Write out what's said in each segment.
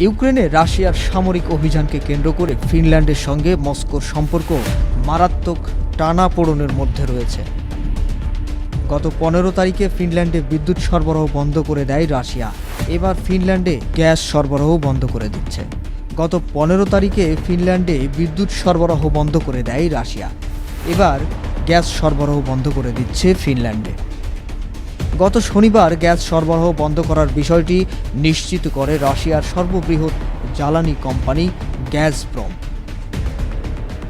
ইউক্রেনে রাশিয়ার সামরিক অভিযানকে কেন্দ্র করে ফিনল্যান্ডের সঙ্গে মস্কোর সম্পর্ক মারাত্মক টানাপোড়নের মধ্যে রয়েছে। গত পনেরো তারিখে ফিনল্যান্ডে বিদ্যুৎ সরবরাহ বন্ধ করে দেয় রাশিয়া। এবার ফিনল্যান্ডে গ্যাস সরবরাহ বন্ধ করে দিচ্ছে। গত পনেরো তারিখে ফিনল্যান্ডে বিদ্যুৎ সরবরাহ বন্ধ করে দেয় রাশিয়া। এবার গ্যাস সরবরাহ বন্ধ করে দিচ্ছে ফিনল্যান্ডে। গত শনিবার গ্যাস সরবরাহ বন্ধ করার বিষয়টি নিশ্চিত করে রাশিয়ার সর্ববৃহৎ জ্বালানি কোম্পানি গ্যাসপ্রম।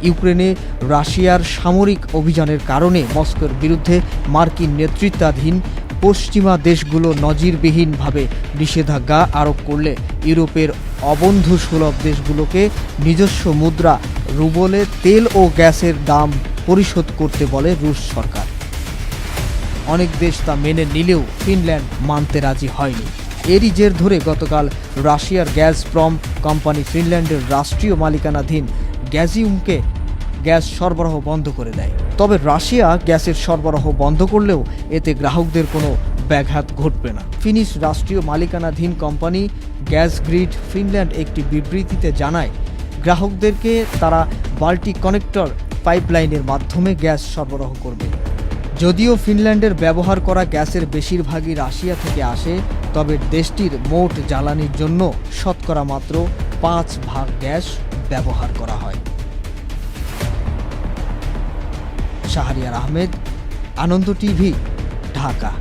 ইউক্রেনে রাশিয়ার সামরিক অভিযানের কারণে মস্কোর বিরুদ্ধে মার্কিন নেতৃত্বাধীন পশ্চিমা দেশগুলো নজিরবিহীনভাবে নিষেধাজ্ঞা আরোপ করলে ইউরোপের অবন্ধু সুলভ দেশগুলোকে নিজস্ব মুদ্রা, রুবলে তেল ও গ্যাসের দাম পরিশোধ করতে বলে রুশ সরকার। অনেক দেশ তা মেনে নিলেও ফিনল্যান্ড মানতে রাজি হয়নি। এরই জের ধরে গতকাল রাশিয়ার গ্যাস গ্যাসপ্রম কোম্পানি ফিনল্যান্ডের রাষ্ট্রীয় মালিকানাধীন গ্যাজিউমকে গ্যাস সরবরাহ বন্ধ করে দেয়। তবে রাশিয়া গ্যাসের সরবরাহ বন্ধ করলেও এতে গ্রাহকদের কোনো ব্যাঘাত ঘটবে না। ফিনিশ রাষ্ট্রীয় মালিকানাধীন কোম্পানি গ্যাস গ্রিড ফিনল্যান্ড একটি বিবৃতিতে জানায়, গ্রাহকদেরকে তারা বাল্টিক কানেক্টর পাইপলাইনের মাধ্যমে গ্যাস সরবরাহ করবে। যদিও ফিনল্যান্ডের ব্যবহার করা গ্যাসের বেশিরভাগই রাশিয়া থেকে আসে, তবে দেশটির মোট জ্বালানির জন্য শতকরা মাত্র পাঁচ ভাগ গ্যাস ব্যবহার করা হয়। শাহরিয়ার আহমেদ, আনন্দ টিভি, ঢাকা।